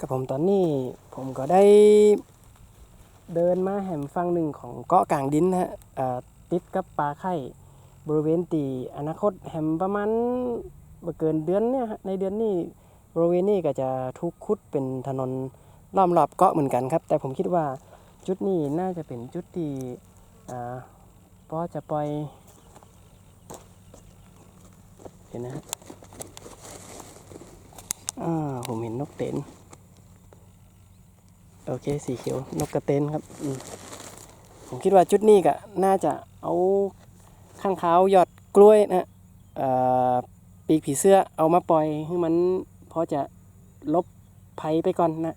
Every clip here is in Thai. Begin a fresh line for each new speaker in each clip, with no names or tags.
กับผมตอนนี้ผมก็ได้เดินมาแหมฝั่งหนึ่งของเกาะกลางดินนะฮะติดกับปลาไข่บริเวณตีอนาคตแหมประมาณบ่เกินเดือนเนี่ยในเดือนนี้บริเวณนี้ก็จะทุกขุดเป็นถนนล้อมรอบเกาะเหมือนกันครับ แต่ผมคิดว่าจุดนี้น่าจะเป็นจุดที่พอจะปล่อยเห็นนะฮะผมเห็นนกเต็น โอเคสีเขียวนกกระเต็นครับมผมคิดว่าจุดนี้ก็น่าจะเอาข้างเขายอดกล้วยนะเออปีกผีเสื้อเอามาปล่อยให้มันพอจะลบภัยไปก่อนนะ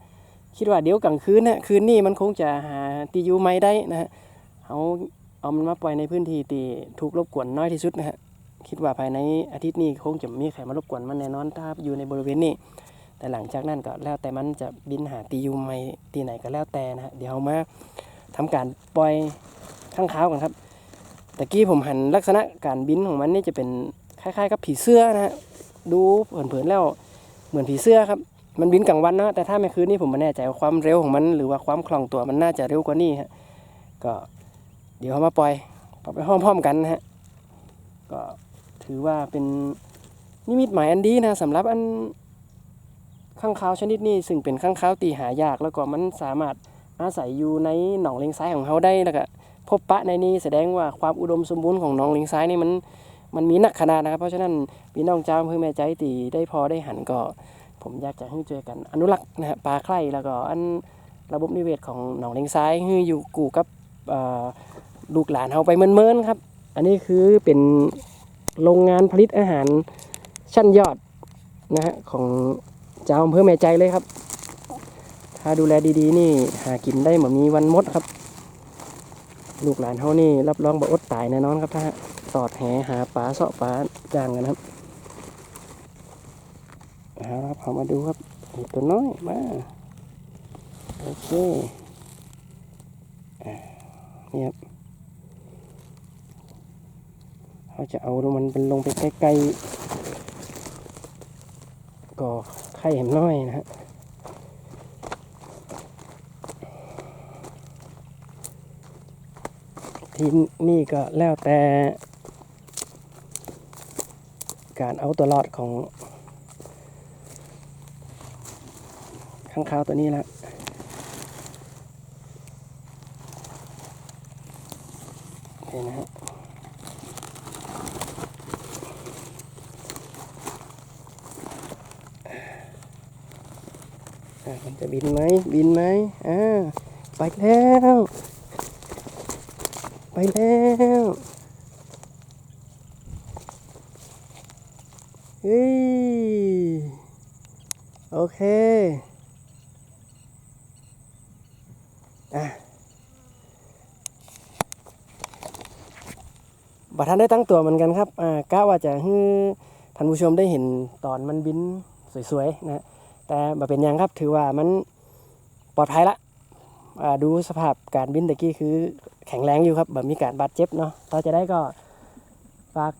คิดว่าเดี๋ยวกลางคืนนะคืนนี้มันคงจะหาตียูไม่ได้นะฮะเอาเอามันมาปล่อยในพื้นที่ที่ถูกรบกวนน้อยที่สุดนะฮะคิดว่าภายในอาทิตย์นี้คงจะม่มีใครมารบกวนมันแน่นอนถ้าอยู่ในบริเวณนี้ แต่หลังจากนั้นก็แล้วแต่มันจะบินหาตียูไม่ตีไหนก็แล้วแต่นะฮะเดี๋ยวมาทำการปล่อยข้างขากันครับตะกี้ผมหันลักษณะการบินของมันนี่จะเป็นคล้ายๆกับผีเสื้อนะฮะดูเผินๆแล้วเหมือนผีเสื้อครับมันบินกลางวันนะแต่ถ้าไม่คืนนี่ผมไม่แน่ใจว่าความเร็วของมัน หรือว่าความคล่องตัวมันน่าจะเร็วกว่านี้ฮะก็เดี๋ยวมาปล่อยปล่อยไปพร้อมๆกันนะฮะก็ถือว่าเป็นนิมิตหมายอันดีนะสำหรับอัน ข้างคาวชนิดนี้ซึ่งเป็นข้างคาวตีหายากแล้วก็มันสามารถอาศัยอยู่ในหนองเลงซ้ายของเขาได้แล้วก็พบปะในนี้แสดงว่าความอุดมสมบูรณ์ของหนองเลงซ้ายนี่มันมันมีหนักขนาดนะครับ เพราะฉะนั้นพี่น้องเจ้าเพื่อแม่ใจตีได้พอได้หันก็ ผมอยากจะให้ช่วยกันอนุรักษ์นะฮะปลาไข่แล้วก็อันระบบนิเวศของหนองเลงซ้ายให้อยู่กู่กับลูกหลานเขาไปเมินๆครับ อันนี้คือเป็นโรงงานผลิตอาหารชั้นยอดนะฮะของ เจ้าอำเภอแม่ใจเลยครับ ถ้าดูแลดีๆ นี่หากินได้เหมือนมีวันมดครับ ลูกหลานเขานี่รับรองบ่อดตายแน่นอนครับ ถ้าสอดแหหาปลาเสาะปลาย่างกันครับเอาครับเอามาดูครับตัวน้อยมาโอเคอ่านี่ครับเขาจะเอามันเป็นลงไปใกล้ๆก็ไข่เห็มน้อยนะฮะที่นี่ก็แล้วแต่ การเอาตัวรอดของข้างคาวตัวนี้ละโอเคนะฮะ มันจะบินไหมบินไหมอ่าไปแล้ว ไปแล้วเฮ้ยโอเคอะบัทันได้ตั้งตัวเหมือนกันครับอ่ากะว่าจะให้ท่านผู้ชมได้เห็นตอนมันบินสวยๆนะ แต่บ่เป็นยังครับถือว่ามันปลอดภัยละดูสภาพการบินตะกี้คือแข็งแรงอยู่ครับแบบมีการบาดเจ็บเนาะต่อจะได้ก็ฝาก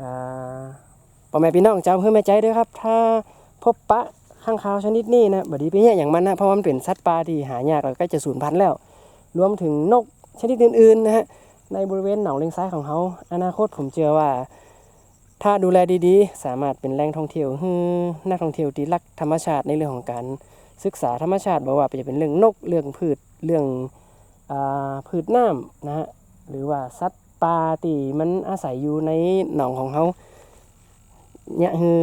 อ่าพ่อแม่พี่น้องจำเพื่อแม่ใจด้วยครับ ถ้าพบปะข้างคาวชนิดนี้นะแบบดีไปเนี่ยอย่างมันนะเพราะมันเป็นสัตว์ป่าที่หายากแล้วใกล้จะสูญพันธุ์แล้ว รวมถึงนกชนิดอื่นๆนะฮะในบริเวณหนองเลงซ้ายของเขาอนาคตผมเชื่อว่า ถ้าดูแลดีๆ สามารถเป็นแหล่งท่องเที่ยวนักท่องเที่ยวที่รักธรรมชาติในเรื่องของการศึกษาธรรมชาติบอกว่าจะเป็นเรื่องนกเรื่องพืชเรื่องอพืชน้ำนะฮะหรือว่าสัตว์ป่าที่มันอาศัยอยู่ในหนองของเขาเนี่ยคือ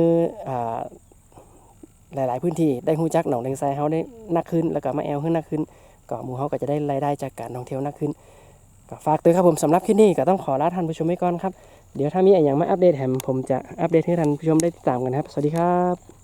หลาย ๆ พื้นที่ได้ฮู้จักหนองเลงไซเขาได้นักขึ้น แล้วก็มาแอลขึ้นนักขึ้นก็หมู่เขาก็จะได้รายได้จากการท่องเที่ยวนักขึ้น ก็ฝากเตือนครับผมสำหรับคลิปนี้ก็ต้องขอลาท่านผู้ชมไว้ก่อนครับ เดี๋ยวถ้ามีอะไรอย่างมาอัปเดตแถมผมจะอัปเดตให้ท่านผู้ชมได้ติดตามกันครับ สวัสดีครับ